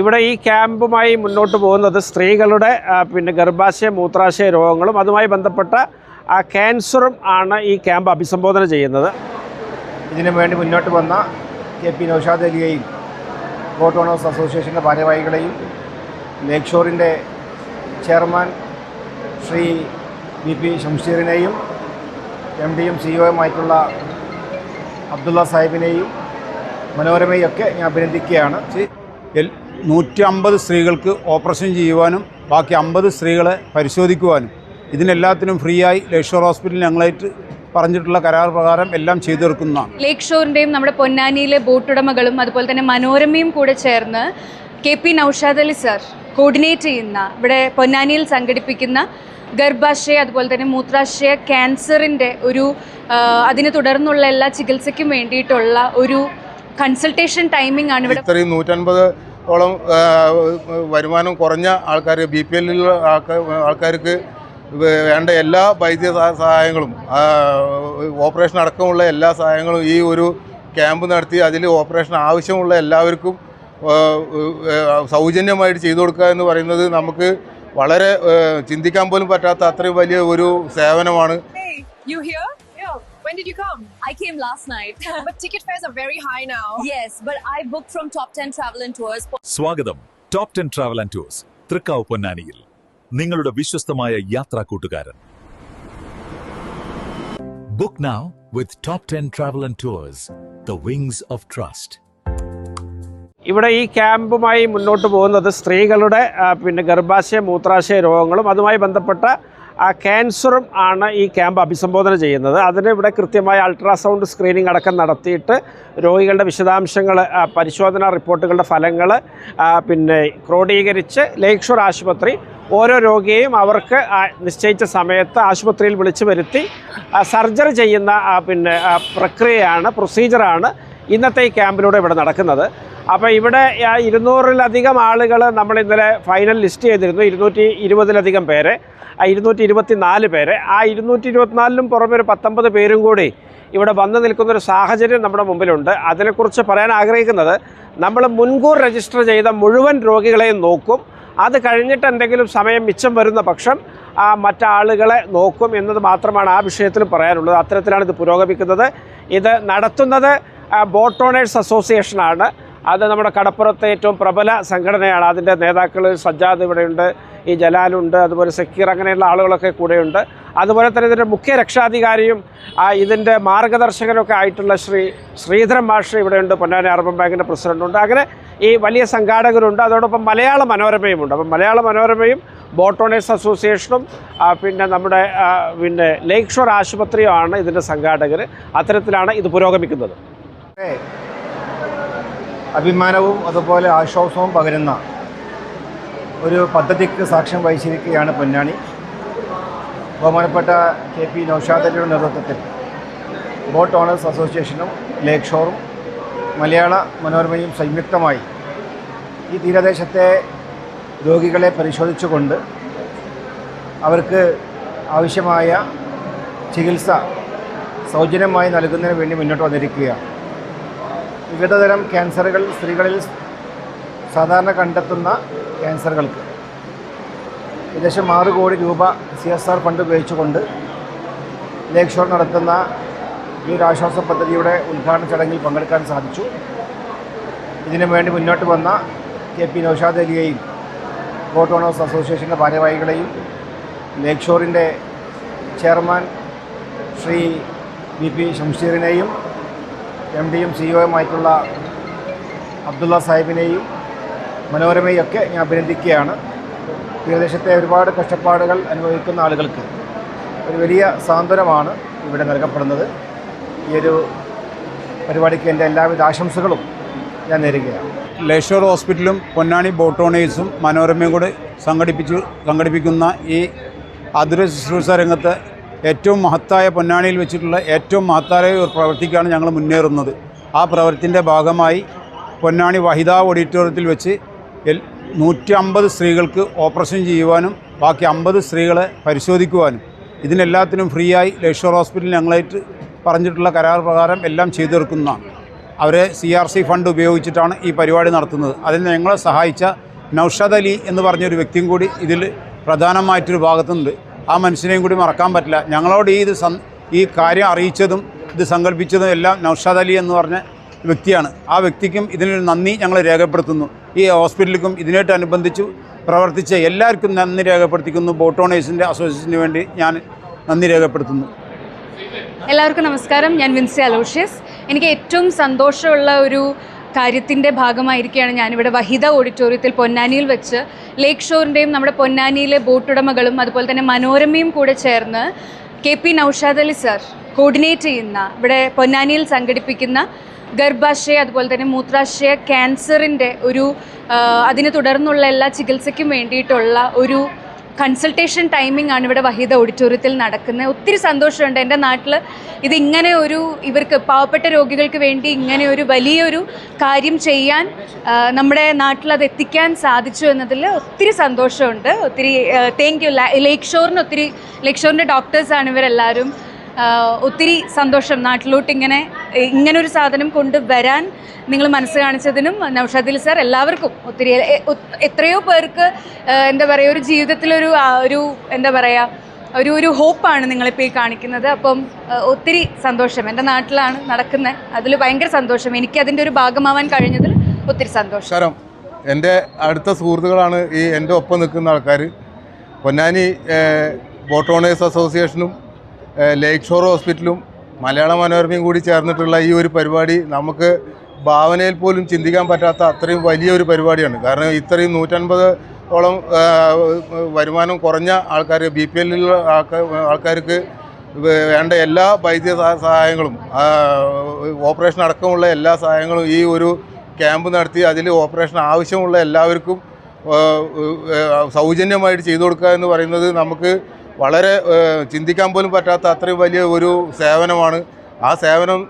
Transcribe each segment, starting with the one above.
ഇവിടെ ഈ ക്യാമ്പുമായി മുന്നോട്ട് പോകുന്നത് സ്ത്രീകളുടെ പിന്നെ ഗർഭാശയ മൂത്രാശയ രോഗങ്ങളും അതുമായി ബന്ധപ്പെട്ട ആ ക്യാൻസറും ആണ് ഈ ക്യാമ്പ് അഭിസംബോധന ചെയ്യുന്നത്. ഇതിനു വേണ്ടി മുന്നോട്ട് വന്ന കെ പി നൌഷാദ് അലിയെയും ബോട്ട് ഓണേഴ്സ് അസോസിയേഷന്റെ ഭാരവാഹികളെയും lake chairman Shri B P ഷംഷീറിനെയും M ഡിയും സിഇഒയുമായിട്ടുള്ള അബ്ദുള്ള സാഹിബിനെയും മനോരമയൊക്കെ ഞാൻ അഭിനന്ദിക്കുകയാണ്. നൂറ്റി അമ്പത് സ്ത്രീകൾക്ക് ഓപ്പറേഷൻ ചെയ്യുവാനും ബാക്കി അമ്പത് സ്ത്രീകളെ പരിശോധിക്കുവാനും ഇതിനെല്ലാത്തിനും ഫ്രീ ആയി ലക്ഷോർ ഹോസ്പിറ്റലിൽ ഞങ്ങളായിട്ട് പറഞ്ഞിട്ടുള്ള കരാർ പ്രകാരം എല്ലാം ചെയ്തു തീർക്കുന്നതാണ് ലേക്ക് ഷോറിന്റെയും നമ്മുടെ പൊന്നാനിയിലെ ബോട്ടുടമകളും അതുപോലെ തന്നെ മനോരമയും കൂടെ ചേർന്ന് K P Noushad Ali sir coordinate ചെയ്യുന്ന ഇവിടെ പൊന്നാനിയിൽ സംഘടിപ്പിക്കുന്ന ഗർഭാശയ അതുപോലെ തന്നെ മൂത്രാശയ ക്യാൻസറിന്റെ ഒരു അതിനെ തുടർന്നുള്ള എല്ലാ ചികിത്സയ്ക്കും വേണ്ടിയിട്ടുള്ള ഒരു കൺസൾട്ടേഷൻ ടൈമിംഗ് ആണ് ഇവിടെ ഇത്രയും നൂറ്റൻപത് ഓളം വരുമാനം കുറഞ്ഞ ആൾക്കാർ ബി പി എല്ലിലുള്ള ആൾക്കാർ ആൾക്കാർക്ക് വേണ്ട എല്ലാ വൈദ്യ സഹായങ്ങളും ഓപ്പറേഷൻ അടക്കമുള്ള എല്ലാ സഹായങ്ങളും ഈ ഒരു ക്യാമ്പ് നടത്തി അതിൽ ഓപ്പറേഷൻ ആവശ്യമുള്ള എല്ലാവർക്കും സൗജന്യമായിട്ട് ചെയ്തു കൊടുക്കുക എന്ന് പറയുന്നത് നമുക്ക് വളരെ ചിന്തിക്കാൻ പോലും പറ്റാത്ത അത്രയും വലിയ ഒരു സേവനമാണ്. When did you come? I came last night. But ticket fares are very high now. yes, but I booked from Top 10 Travel and Tours. സ്വാഗതം top ten travel and tours Thrikkavu പൊന്നാനിയിൽ നിങ്ങളുടെ വിശ്വസ്തമായ യാത്രാ കൂട്ടുകാരൻ Book now with Top 10 Travel and Tours, the wings of trust. ഇവിടെ ഈ ക്യാമ്പുമായി മുന്നോട്ട് പോകുന്നത് സ്ത്രീകളുടെ ആ, പിന്നെ ഗർഭാശയ മൂത്രാശയ രോഗങ്ങളും അതുമായി ബന്ധപ്പെട്ട ക്യാൻസറും ആണ് ഈ ക്യാമ്പ് അഭിസംബോധന ചെയ്യുന്നത്. അതിന് ഇവിടെ കൃത്യമായ അൾട്രാസൗണ്ട് സ്ക്രീനിങ് അടക്കം നടത്തിയിട്ട് രോഗികളുടെ വിശദാംശങ്ങൾ പരിശോധനാ റിപ്പോർട്ടുകളുടെ ഫലങ്ങൾ പിന്നെ ക്രോഡീകരിച്ച് ലേക്ഷോർ ആശുപത്രി ഓരോ രോഗിയെയും അവർക്ക് നിശ്ചയിച്ച സമയത്ത് ആശുപത്രിയിൽ വിളിച്ചു വരുത്തി സർജറി ചെയ്യുന്ന പിന്നെ ആ, പ്രക്രിയയാണ് പ്രൊസീജിയറാണ് ഇന്നത്തെ ഈ ക്യാമ്പിലൂടെ ഇവിടെ നടക്കുന്നത്. അപ്പോൾ ഇവിടെ ഇരുന്നൂറിലധികം ആളുകൾ നമ്മൾ ഇന്നലെ ഫൈനൽ ലിസ്റ്റ് ചെയ്തിരുന്നു. ഇരുന്നൂറ്റി ഇരുപതിലധികം പേരെ ആ ഇരുന്നൂറ്റി ഇരുപത്തി നാല് പേരെ. ആ ഇരുന്നൂറ്റി ഇരുപത്തിനാലിനും പുറമെ ഒരു പത്തൊമ്പത് പേരും കൂടി ഇവിടെ വന്നു നിൽക്കുന്നൊരു സാഹചര്യം നമ്മുടെ മുമ്പിലുണ്ട്. അതിനെക്കുറിച്ച് പറയാൻ ആഗ്രഹിക്കുന്നത് നമ്മൾ മുൻകൂർ രജിസ്റ്റർ ചെയ്ത മുഴുവൻ രോഗികളെയും നോക്കും. അത് കഴിഞ്ഞിട്ട് എന്തെങ്കിലും സമയം മിച്ചം വരുന്ന പക്ഷം ആ മറ്റാളുകളെ നോക്കും എന്നത് മാത്രമാണ് ആ വിഷയത്തിൽ പറയാനുള്ളത്. അത്തരത്തിലാണ് ഇത് പുരോഗമിക്കുന്നത്. ഇത് നടത്തുന്നത് ബോട്ട് ഓണേഴ്സ് അസോസിയേഷനാണ്. അത് നമ്മുടെ കടപ്പുറത്തെ ഏറ്റവും പ്രബല സംഘടനയാണ്. അതിന്റെ നേതാക്കൾ സജ്ജാദ് ഇവിടെയുണ്ട് ഈ ജലാലുണ്ട് അതുപോലെ സക്കീർ അങ്ങനെയുള്ള ആളുകളൊക്കെ കൂടെയുണ്ട്. അതുപോലെ തന്നെ ഇതിന്റെ മുഖ്യ രക്ഷാധികാരിയും ഇതിന്റെ മാർഗദർശകനൊക്കെ ആയിട്ടുള്ള ശ്രീ ശ്രീധരൻ മാഷ് ഇവിടെയുണ്ട് പൊന്നാനി അർബൻ ബാങ്കിന്റെ പ്രസിഡന്റുണ്ട് അങ്ങനെ ഈ വലിയ സംഘാടകരുണ്ട്. അതോടൊപ്പം മലയാള മനോരമയും ഉണ്ട് അപ്പം മലയാള മനോരമയും ബോട്ടോണേഴ്സ് അസോസിയേഷനും പിന്നെ നമ്മുടെ പിന്നെ ലേക്ക് ഷോർ ആശുപത്രിയുമാണ് ഇതിന്റെ സംഘാടകർ അത്തരത്തിലാണ് ഇത് പുരോഗമിക്കുന്നത്. അഭിമാനവും അതുപോലെ ആശ്വാസവും പകരുന്ന ഒരു പദ്ധതിക്ക് സാക്ഷ്യം വഹിച്ചിരിക്കുകയാണ് പൊന്നാണി ബഹുമാനപ്പെട്ട കെ പി നൌഷാദ് നേതൃത്വത്തിൽ ബോട്ട് ഓണേഴ്സ് അസോസിയേഷനും ലേക്ക് ഷോറും മലയാള മനോരമയും സംയുക്തമായി ഈ തീരദേശത്തെ രോഗികളെ പരിശോധിച്ചുകൊണ്ട് അവർക്ക് ആവശ്യമായ ചികിത്സ സൗജന്യമായി നൽകുന്നതിന് വേണ്ടി മുന്നോട്ട് വന്നിരിക്കുകയാണ്. വിവിധതരം ക്യാൻസറുകൾ സ്ത്രീകളിൽ സാധാരണ കണ്ടെത്തുന്ന ക്യാൻസറുകൾക്ക്. ഏകദേശം ആറ് കോടി രൂപ സി എസ് ആർ ഫണ്ട് ഉപയോഗിച്ചുകൊണ്ട് ലേക്ക് ഷോർ നടത്തുന്ന ഈ ഒരു ആശ്വാസ പദ്ധതിയുടെ ഉദ്ഘാടന ചടങ്ങിൽ പങ്കെടുക്കാൻ സാധിച്ചു. ഇതിനു വേണ്ടി മുന്നോട്ട് വന്ന കെ പി നൌഷാദ് അലിയെയും ബോട്ട് ഓണേഴ്സ് അസോസിയേഷന്റെ ഭാരവാഹികളെയും ലേക്ക് ഷോറിന്റെ ചെയർമാൻ ശ്രീ ബി പി ഷംഷീറിനെയും എം ഡിയും സിഇഒയുമായിട്ടുള്ള അബ്ദുള്ള സാഹിബിനെയും മനോരമയും ഒക്കെ ഞാൻ അഭിനന്ദിക്കുകയാണ്. തീരദേശത്തെ ഒരുപാട് കഷ്ടപ്പാടുകൾ അനുഭവിക്കുന്ന ആളുകൾക്ക് ഒരു വലിയ സാന്ത്വനമാണ് ഇവിടെ നൽകപ്പെടുന്നത്. ഈ ഒരു പരിപാടിക്ക് എന്റെ എല്ലാവിധ ആശംസകളും ഞാൻ നേരുകയാണ്. ലേശോർ ഹോസ്പിറ്റലും പൊന്നാനി ബോട്ടോണേഴ്സും മനോരമയും കൂടി സംഘടിപ്പിച്ചു സംഘടിപ്പിക്കുന്ന ഈ അതിര ശുശ്രൂഷ രംഗത്ത് ഏറ്റവും മഹത്തായ പൊന്നാണിയിൽ വെച്ചിട്ടുള്ള ഏറ്റവും മഹത്തായ ഒരു പ്രവൃത്തിക്കാണ് ഞങ്ങൾ മുന്നേറുന്നത്. ആ പ്രവൃത്തിന്റെ ഭാഗമായി പൊന്നാണി വഹിത ഓഡിറ്റോറിയത്തിൽ വെച്ച് എൽ നൂറ്റി അമ്പത് സ്ത്രീകൾക്ക് ഓപ്പറേഷൻ ചെയ്യുവാനും ബാക്കി അമ്പത് സ്ത്രീകളെ പരിശോധിക്കുവാനും ഇതിനെല്ലാത്തിനും ഫ്രീ ആയി ലേഷോർ ഹോസ്പിറ്റലിൽ ഞങ്ങളായിട്ട് പറഞ്ഞിട്ടുള്ള കരാർ പ്രകാരം എല്ലാം ചെയ്തു തീർക്കുന്നതാണ് അവരെ സി ആർ സി ഫണ്ട് ഉപയോഗിച്ചിട്ടാണ് ഈ പരിപാടി നടത്തുന്നത്. അതിന് ഞങ്ങളെ സഹായിച്ച നൌഷദ് അലി എന്ന് പറഞ്ഞൊരു വ്യക്തിയും കൂടി ഇതിൽ പ്രധാനമായിട്ടൊരു ഭാഗത്തുണ്ട്. ആ മനുഷ്യനെയും കൂടി മറക്കാൻ പറ്റില്ല. ഞങ്ങളോട് ഈ ഇത് ഈ കാര്യം അറിയിച്ചതും ഇത് സങ്കല്പിച്ചതും എല്ലാം നൌഷാദ് അലി എന്ന് പറഞ്ഞ വ്യക്തിയാണ്. ആ വ്യക്തിക്കും ഇതിനൊരു നന്ദി ഞങ്ങൾ രേഖപ്പെടുത്തുന്നു. ഈ ഹോസ്പിറ്റലിലും ഇതിനായിട്ടനുബന്ധിച്ച് പ്രവർത്തിച്ച എല്ലാവർക്കും നന്ദി രേഖപ്പെടുത്തിക്കുന്നു. ബോട്ട് ഓണേഴ്സിന്റെ അസോസിയേഷന് വേണ്ടി ഞാൻ നന്ദി രേഖപ്പെടുത്തുന്നു. എല്ലാവർക്കും നമസ്കാരം. ഞാൻ വിൻസി അലോഷ്യസ്. എനിക്ക് ഏറ്റവും സന്തോഷമുള്ള ഒരു കാര്യത്തിന്റെ ഭാഗമായിരിക്കുകയാണ് ഞാനിവിടെ വഹിത ഓഡിറ്റോറിയത്തിൽ പൊന്നാനിയിൽ വെച്ച് ലേക്ക് ഷോറിന്റെയും നമ്മുടെ പൊന്നാനിയിലെ ബോട്ടുടമകളും അതുപോലെ തന്നെ മനോരമയും കൂടെ ചേർന്ന് K P Noushad Ali sir coordinate ചെയ്യുന്ന ഇവിടെ പൊന്നാനിയിൽ സംഘടിപ്പിക്കുന്ന ഗർഭാശയ അതുപോലെ തന്നെ മൂത്രാശയ ക്യാൻസറിന്റെ ഒരു അതിനെ തുടർന്നുള്ള എല്ലാ ചികിത്സയ്ക്കും വേണ്ടിയിട്ടുള്ള ഒരു കൺസൾട്ടേഷൻ ടൈമിംഗ് ആണ് ഇവിടെ വഹീദ ഓഡിറ്റോറിയത്തിൽ നടക്കുന്നത്. ഒത്തിരി സന്തോഷമുണ്ട്. എന്റെ നാട്ടിൽ ഇത് ഇങ്ങനെ ഒരു ഇവർക്ക് പാവപ്പെട്ട രോഗികൾക്ക് വേണ്ടി ഇങ്ങനെ ഒരു വലിയൊരു കാര്യം ചെയ്യാൻ നമ്മുടെ നാട്ടിൽ അത് എത്തിക്കാൻ സാധിച്ചു എന്നതിൽ ഒത്തിരി സന്തോഷമുണ്ട്. ഒത്തിരി താങ്ക് യു ലേക്ക് ഷോറിന് ഒത്തിരി ലേക്ക് ഷോറിന്റെ ഡോക്ടേഴ്സാണ് ഇവരെല്ലാവരും. ഒത്തിരി സന്തോഷം നാട്ടിലോട്ട് ഇങ്ങനെ ഇങ്ങനൊരു സാധനം കൊണ്ട് വരാൻ നിങ്ങൾ മനസ്സ് കാണിച്ചതിനും നൗഷാദിൽ സാർ എല്ലാവർക്കും ഒത്തിരി എത്രയോ പേർക്ക് എന്താ പറയുക ഒരു ജീവിതത്തിലൊരു ഒരു എന്താ പറയുക ഒരു ഒരു ഹോപ്പാണ് നിങ്ങളിപ്പോൾ ഈ കാണിക്കുന്നത്. അപ്പം ഒത്തിരി സന്തോഷം എന്റെ നാട്ടിലാണ് നടക്കുന്നത് അതിൽ ഭയങ്കര സന്തോഷം. എനിക്ക് അതിന്റെ ഒരു ഭാഗമാവാൻ കഴിഞ്ഞതിൽ ഒത്തിരി സന്തോഷം. എന്റെ അടുത്ത സുഹൃത്തുക്കളാണ് ഈ എന്റെ ഒപ്പം നിൽക്കുന്ന ആൾക്കാർ പൊന്നാനി ബോട്ട് ഓണേഴ്സ് അസോസിയേഷനും ലേക്ക് ഷോർ ഹോസ്പിറ്റലും മലയാള മനോരമയും കൂടി ചേർന്നിട്ടുള്ള ഈ ഒരു പരിപാടി നമുക്ക് ഭാവനയിൽ പോലും ചിന്തിക്കാൻ പറ്റാത്ത അത്രയും വലിയൊരു പരിപാടിയാണ്. കാരണം ഇത്രയും നൂറ്റൻപത് ഓളം വരുമാനം കുറഞ്ഞ ആൾക്കാർ ബി പി എല്ലിലുള്ള ആൾക്കാർ ആൾക്കാർക്ക് വേണ്ട എല്ലാ വൈദ്യ സഹായങ്ങളും ഓപ്പറേഷൻ അടക്കമുള്ള എല്ലാ സഹായങ്ങളും ഈ ഒരു ക്യാമ്പ് നടത്തി അതിൽ ഓപ്പറേഷൻ ആവശ്യമുള്ള എല്ലാവർക്കും സൗജന്യമായിട്ട് ചെയ്തു കൊടുക്കുക എന്ന് പറയുന്നത് നമുക്ക് വളരെ ചിന്തിക്കാൻ പോലും പറ്റാത്ത അത്രയും വലിയ ഒരു സേവനമാണ്. ആ സേവനം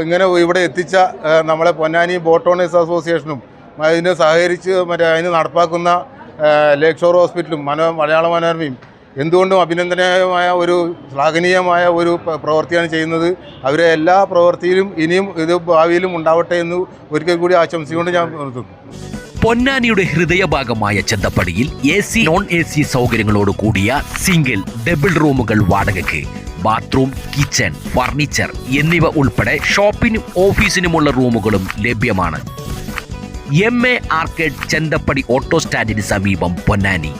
ഇങ്ങനെ ഇവിടെ എത്തിച്ച നമ്മളെ പൊന്നാനി ബോട്ട് ഓണേഴ്സ് അസോസിയേഷനും അതിന് സഹകരിച്ച് മറ്റേ അതിന് നടപ്പാക്കുന്ന ലേക്ക് ഷോർ ഹോസ്പിറ്റലും മനോ മലയാള മനോരമയും എന്തുകൊണ്ടും അഭിനന്ദനീയമായ ഒരു ശ്ലാഘനീയമായ ഒരു പ്ര- പ്രവൃത്തിയാണ് ചെയ്യുന്നത്. അവരെ എല്ലാ പ്രവൃത്തിയിലും ഇനിയും ഇത് ഭാവിയിലും ഉണ്ടാവട്ടെ എന്ന് ഒരിക്കൽ കൂടി ആശംസിച്ചുകൊണ്ട് ഞാൻ നിർത്തുന്നു. പൊന്നാനിയുടെ ഹൃദയഭാഗമായ ചെന്തപ്പടിയിൽ A C non A C സൗകര്യങ്ങളോട് കൂടിയ സിംഗിൾ ഡബിൾ റൂമുകൾ വാടകയ്ക്ക്. ബാത്റൂം കിച്ചൺ ഫർണിച്ചർ എന്നിവ ഉൾപ്പെടെ ഷോപ്പിനും ഓഫീസിനുമുള്ള റൂമുകളും ലഭ്യമാണ്. M A arcade Chenthappadi auto സ്റ്റാൻഡിന് സമീപം പൊന്നാനി.